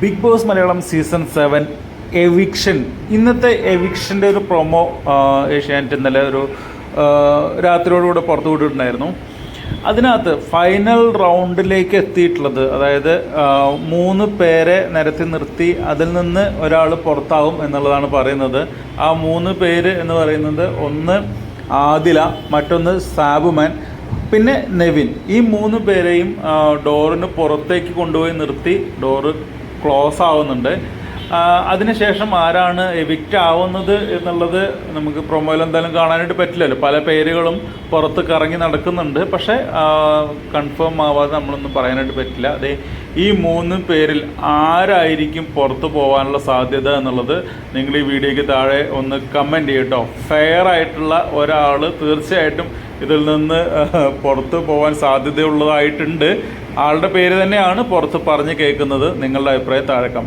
Big boss Malayalam season seven eviction. ഇന്നത്തെ എവിക്ഷന്റെ ഒരു പ്രൊമോ ഏഷ്യാനെറ്റ് ഇന്നലെ ഒരു രാത്രിയോടുകൂടെ പുറത്തു വിട്ടിട്ടുണ്ടായിരുന്നു. അതിനകത്ത് ഫൈനൽ റൗണ്ടിലേക്ക് എത്തിയിട്ടുള്ളത് അതായത് മൂന്ന് പേരെ നിരത്തി നിർത്തി അതിൽ നിന്ന് ഒരാൾ പുറത്താവും എന്നുള്ളതാണ് പറയുന്നത്. ആ മൂന്ന് പേര് എന്ന് പറയുന്നത് ഒന്ന് ആദില മറ്റൊന്ന് സാബുമാൻ പിന്നെ നെവിൻ. ഈ മൂന്ന് പേരെയും ഡോറിന് പുറത്തേക്ക് കൊണ്ടുപോയി നിർത്തി ഡോറ് ക്ലോസ് ആവുന്നുണ്ട്. അതിനുശേഷം ആരാണ് എവിക്റ്റ് ആവുന്നത് എന്നുള്ളത് നമുക്ക് പ്രൊമോയിൽ എന്തായാലും കാണാനായിട്ട് പറ്റില്ലല്ലോ. പല പേരുകളും പുറത്ത് കറങ്ങി നടക്കുന്നുണ്ട്. പക്ഷേ കൺഫേം ആവാതെ നമ്മളൊന്നും പറയാനായിട്ട് പറ്റില്ല. അതെ ഈ മൂന്ന് പേരിൽ ആരായിരിക്കും പുറത്ത് പോകാനുള്ള സാധ്യത എന്നുള്ളത് നിങ്ങൾ ഈ വീഡിയോയ്ക്ക് താഴെ ഒന്ന് കമന്റ് ചെയ്യട്ടോ. ഫെയർ ആയിട്ടുള്ള ഒരാൾ തീർച്ചയായിട്ടും ഇതിൽ നിന്ന് പുറത്ത് പോകാൻ സാധ്യതയുള്ളതായിട്ടുണ്ട്. ആളുടെ പേര് തന്നെയാണ് പുറത്ത് പറഞ്ഞ് കേൾക്കുന്നത്. നിങ്ങളുടെ അഭിപ്രായം താഴെ കമന്റ്